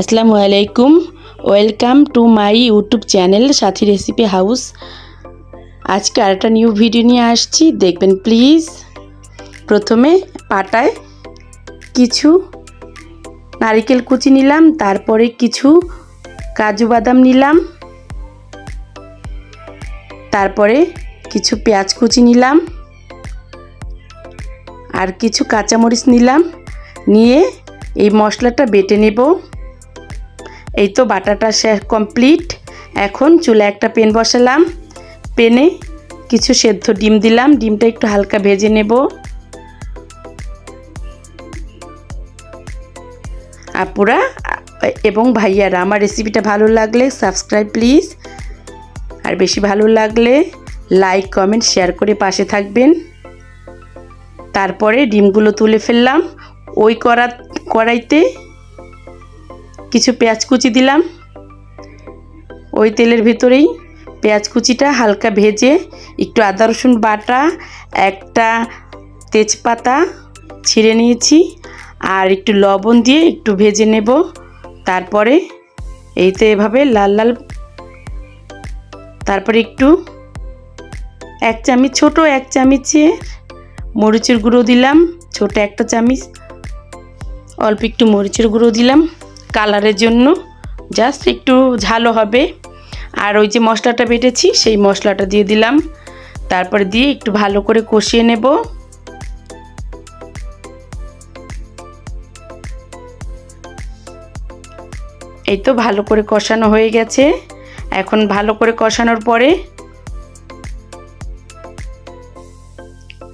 আসসালামু আলাইকুম welcome to my YouTube channel Sathi recipe house আজকে আরেকটা নিউ ভিডিও নিয়ে আসছি। দেখবেন প্লিজ প্রথমে পাটায় কিছু নারিকেল কুচি নিলাম, তারপরে কিছু কাজু বাদাম নিলাম, তারপরে কিছু পেঁয়াজ কুচি নিলাম, আর কিছু কাঁচামরিচ নিলাম। নিয়ে এই মশলাটা বেটে নেব। এই তো বাটাটা শেষ কমপ্লিট এখন চুলে একটা পেন বসালাম। পেনে কিছু সেদ্ধ ডিম দিলাম। ডিমটা একটু হালকা ভেজে নেব। আপুরা, এবং ভাইয়ারা, আমার রেসিপিটা ভালো লাগলে সাবস্ক্রাইব প্লিজ আর বেশি ভালো লাগলে লাইক কমেন্ট শেয়ার করে পাশে থাকবেন। তারপরে ডিমগুলো তুলে ফেললাম। ওই কড়া কড়াইতে কিছু পেঁয়াজ কুচি দিলাম। ওই তেলের ভিতরেই পেঁয়াজ কুচিটা হালকা ভেজে একটু আদা, রসুন বাটা, একটা তেজপাতা ছিঁড়ে নিয়েছি আর একটু লবণ দিয়ে একটু ভেজে নেব। তারপরে এইতে এভাবে লাল লাল তারপরে একটু এক চামচ, ছোট এক চামচে মরিচের গুঁড়ো দিলাম। ছোট একটা চামচ, অল্প একটু মরিচের গুঁড়ো দিলাম। কালারের জন্য। জাস্ট একটু ঝালও হবে। আর ওই যে মশলাটা বেটেছি, সেই মশলাটা দিয়ে দিলাম। তারপরে দিয়ে একটু ভালো করে কষিয়ে নেব। এই তো ভালো করে কষানো হয়ে গেছে। এখন ভালো করে কষানোর পরে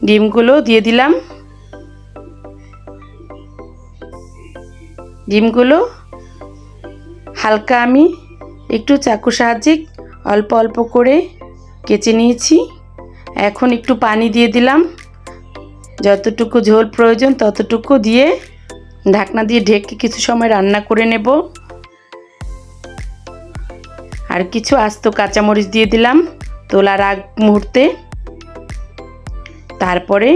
ডিমগুলো দিয়ে দিলাম। ডিমগুলো হালকা আমি একটু চাকু সাহায্যে অল্প অল্প করে কেচে নিয়েছি। এখন একটু পানি দিয়ে দিলাম। যতটুকু ঝোল প্রয়োজন ততটুকু দিয়ে ঢাকনা দিয়ে ঢেকে কিছু সময় রান্না করে নেব। আর কিছু আস্ত কাঁচামরিচ দিয়ে দিলাম তোলার আগ মুহূর্তে। তারপরে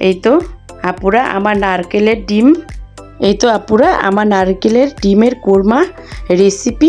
এই তো আপুরা আমার নারকেলের ডিম এই তো আপুরা আমার নারকেলের ডিমের কোরমা রেসিপি